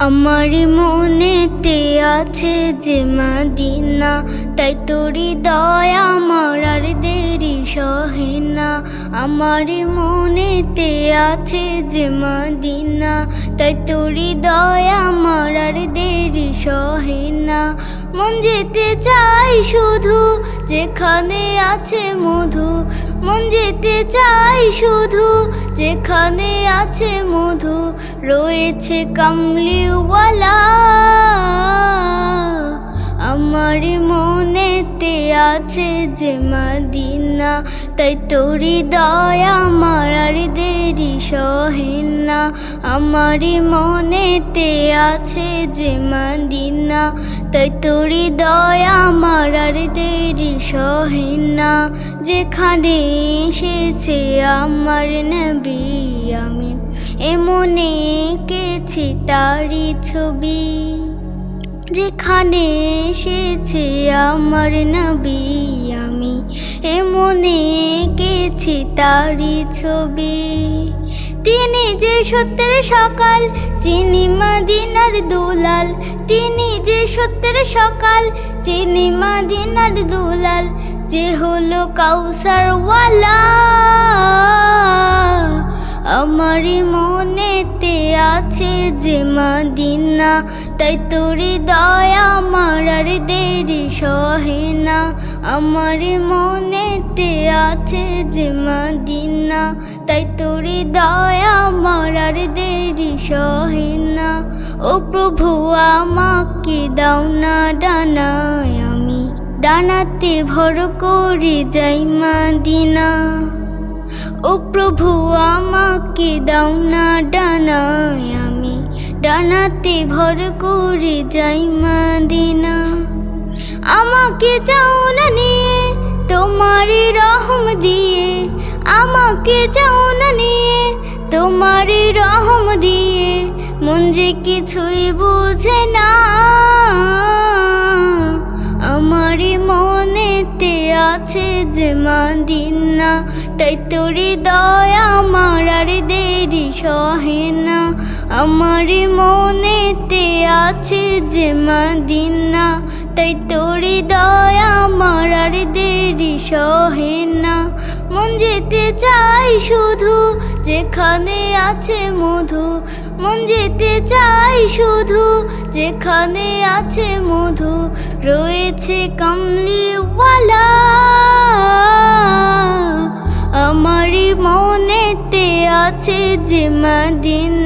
আমার মনেতে আছে যে মাদিনা, তাই তোরি দয়া আমার আর দেরি সহে না। আমার মনেতে আছে যে মাদিনা, তাই তোরি দয়া আমার আর দেরি সহে না। মন যেতে চাই শুধু যেখানে আছে মধু মন যেতে চাই শুধু যেখানে আছে মধু রয়েছে কামলিওয়ালা। আছে যে মাদিনা, তাই তোরি দয়া আমার আর দেরি সহে না। আমার মনেতে আছে যে মাদিনা, তাই তোরি দয়া আমার আর দেরি সহে না। যেখানে এসেছে আমার নবী আমি, এমনে এঁকেছি তারি ছবি। যেখানে এসেছে আমার নবী, আমি এমনে এঁকেছি তারি ছবি। তিনি যে সত্যের সকাল চিনি মাদিনার দুলাল। তিনি যে সত্যের সকাল চিনি মাদিনার দুলাল। যে হলো কাউসারওয়ালা। আমারই মনেতে আছে যে মাদিনা তাই তোরি দয়া আমার আর দেরি সহে না। আমার মনেতে আছে যে মাদিনা। তাই তোরি দয়া আমার আর দেরি সহে না। ও প্রভু, আমাকে দাও না ডানায় আমি। ডানাতে ভর করে যাই মাদিনা। ও প্রভু, আমাকে দাও না ডানায় আমি। ডানাতে ভর করে যাই মাদিনা। আমাকে চাও না নিয়ে তোমারই রহম দিয়ে। আমাকে চাও না নিয়ে তোমারই রহম দিয়ে। মন যে কিছুই বুঝে না, আমারই মনেতে আছে যে মাদিনা। তাই তোরি দয়া আমার আর দেরি সহে না, আমারই মনেতে আছে যে মাদিনা, তাই তোরি দয়া আমার দেরি সহে না। মন যেতে চাই শুধু, যেখানে আছে মধু। মন যেতে চাই শুধু, যেখানে আছে মধু। রয়েছে কামলিওয়ালা। আমারই মনেতে আছে যে মাদিনা।